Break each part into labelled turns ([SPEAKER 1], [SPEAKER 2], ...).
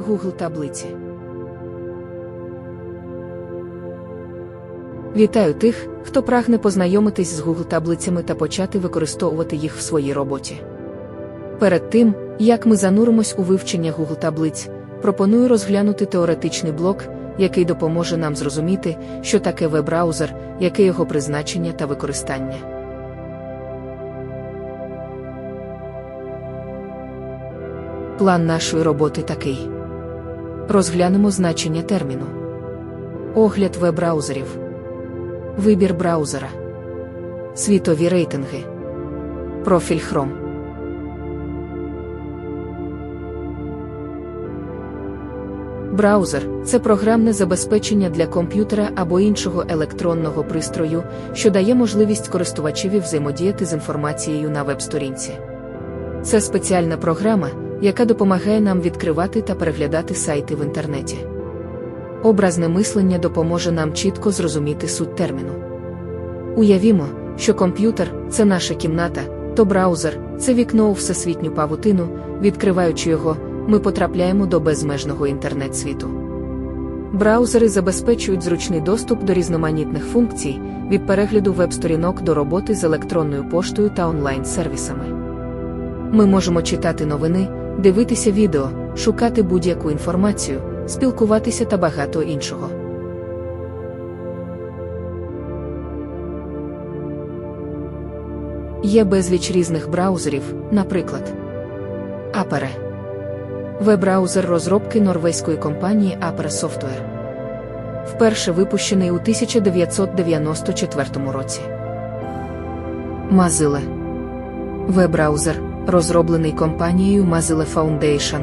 [SPEAKER 1] Google таблиці. Вітаю тих, хто прагне познайомитись з Google таблицями та почати використовувати їх в своїй роботі. Перед тим, як ми зануримось у вивчення Google таблиць, пропоную розглянути теоретичний блок, який допоможе нам зрозуміти, що таке веб-браузер, яке його призначення та використання. План нашої роботи такий. Розглянемо значення терміну. Огляд веб-браузерів. Вибір браузера. Світові рейтинги. Профіль Chrome. Браузер це програмне забезпечення для комп'ютера або іншого електронного пристрою, що дає можливість користувачеві взаємодіяти з інформацією на веб-сторінці. Це спеціальна програма, яка допомагає нам відкривати та переглядати сайти в інтернеті. Образне мислення допоможе нам чітко зрозуміти суть терміну. Уявімо, що комп'ютер це наша кімната, то браузер це вікно у всесвітню павутину, відкриваючи його, ми потрапляємо до безмежного інтернет-світу. Браузери забезпечують зручний доступ до різноманітних функцій, від перегляду веб-сторінок до роботи з електронною поштою та онлайн-сервісами. Ми можемо читати новини, дивитися відео, шукати будь-яку інформацію, спілкуватися та багато іншого. Є безліч різних браузерів, наприклад, Aperre. Веб-браузер розробки норвезької компанії Aperre Software. Вперше випущений у 1994 році. Mozilla. Веб-браузер, розроблений компанією Mozilla Foundation.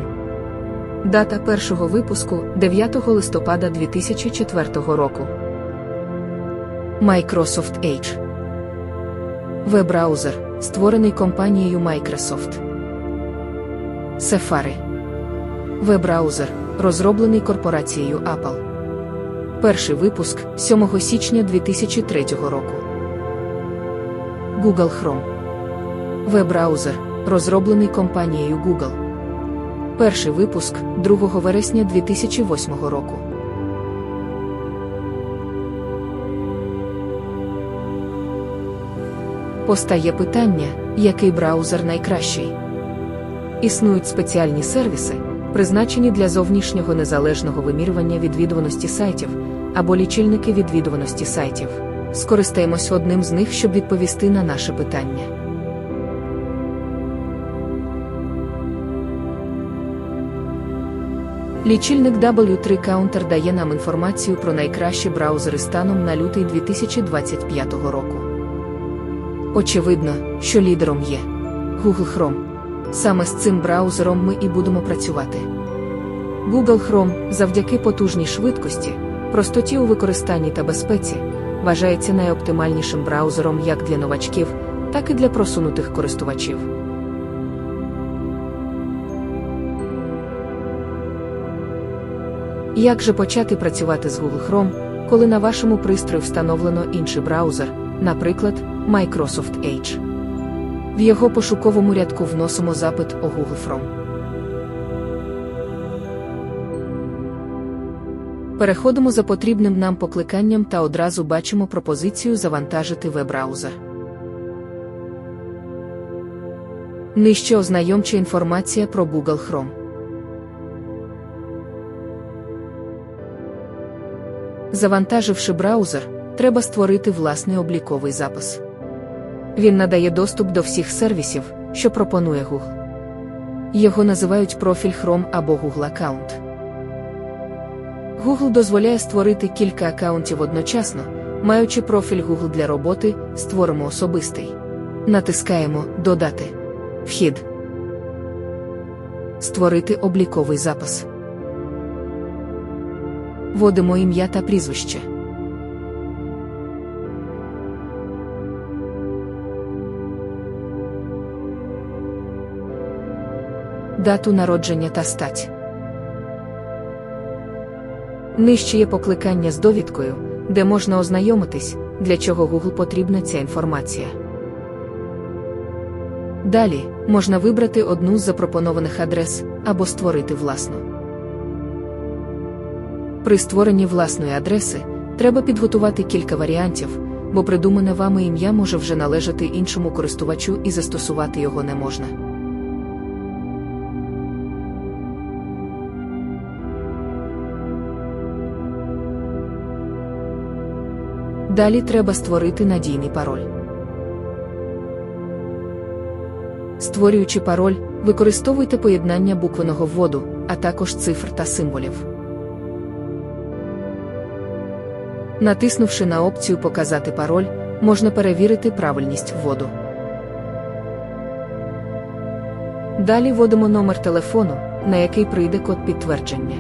[SPEAKER 1] Дата першого випуску 9 листопада 2004 року. Microsoft Edge. Веб-браузер, створений компанією Microsoft. Safari. Веб-браузер, розроблений корпорацією Apple. Перший випуск 7 січня 2003 року. Google Chrome. Веб-браузер, розроблений компанією Google. Перший випуск 2 вересня 2008 року. Постає питання, який браузер найкращий. Існують спеціальні сервіси, призначені для зовнішнього незалежного вимірювання відвідуваності сайтів або лічильники відвідуваності сайтів. Скористаємось одним з них, щоб відповісти на наше питання. Лічильник W3 Counter дає нам інформацію про найкращі браузери станом на лютий 2025 року. Очевидно, що лідером є Google Chrome. Саме з цим браузером ми і будемо працювати. Google Chrome завдяки потужній швидкості, простоті у використанні та безпеці, вважається найоптимальнішим браузером як для новачків, так і для просунутих користувачів. Як же почати працювати з Google Chrome, коли на вашому пристрої встановлено інший браузер, наприклад, Microsoft Edge? В його пошуковому рядку вносимо запит о Google Chrome. Переходимо за потрібним нам покликанням та одразу бачимо пропозицію завантажити веб-браузер. Нижче ознайомча інформація про Google Chrome. Завантаживши браузер, треба створити власний обліковий запис. Він надає доступ до всіх сервісів, що пропонує Google. Його називають профіль Chrome або Google аккаунт. Google дозволяє створити кілька аккаунтів одночасно, маючи профіль Google для роботи, створимо особистий. Натискаємо Додати. Вхід. Створити обліковий запис. Вводимо ім'я та прізвище. Дату народження та стать. Нижче є покликання з довідкою, де можна ознайомитись, для чого Google потрібна ця інформація. Далі можна вибрати одну з запропонованих адрес або створити власну. При створенні власної адреси треба підготувати кілька варіантів, бо придумане вами ім'я може вже належати іншому користувачу і застосувати його не можна. Далі треба створити надійний пароль. Створюючи пароль, використовуйте поєднання буквеного вводу, а також цифр та символів. Натиснувши на опцію Показати пароль, можна перевірити правильність вводу. Далі вводимо номер телефону, на який прийде код підтвердження.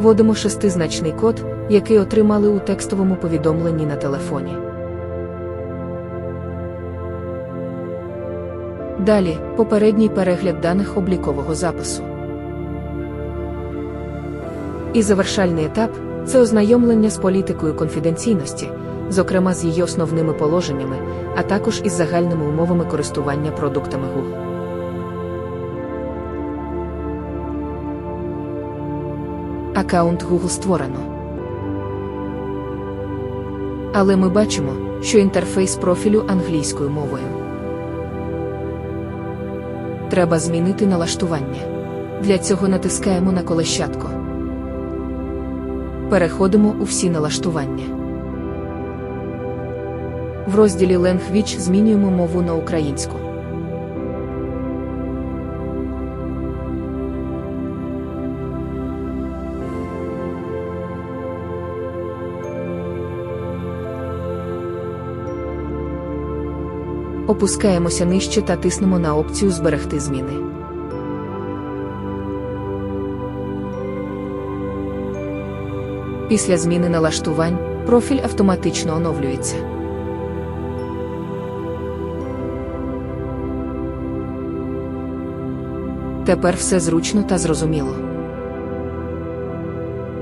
[SPEAKER 1] Вводимо шестизначний код, який отримали у текстовому повідомленні на телефоні. Далі попередній перегляд даних облікового запису. І завершальний етап це ознайомлення з політикою конфіденційності, зокрема з її основними положеннями, а також із загальними умовами користування продуктами Google. Аккаунт Google створено. Але ми бачимо, що інтерфейс профілю англійською мовою. Треба змінити налаштування. Для цього натискаємо на колещатко. Переходимо у всі налаштування. В розділі Language змінюємо мову на українську. Опускаємося нижче та тиснемо на опцію Зберегти зміни. Після зміни налаштувань профіль автоматично оновлюється. Тепер все зручно та зрозуміло.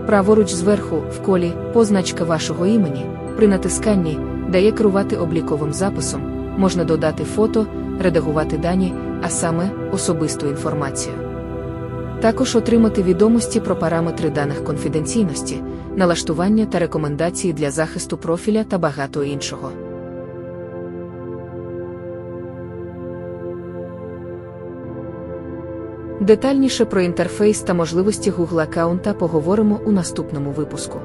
[SPEAKER 1] Праворуч зверху, в колі, позначка вашого імені, при натисканні дає керувати обліковим записом, можна додати фото, редагувати дані, а саме особисту інформацію. Також отримати відомості про параметри даних конфіденційності, налаштування та рекомендації для захисту профіля та багато іншого. Детальніше про інтерфейс та можливості Google аккаунта поговоримо у наступному випуску.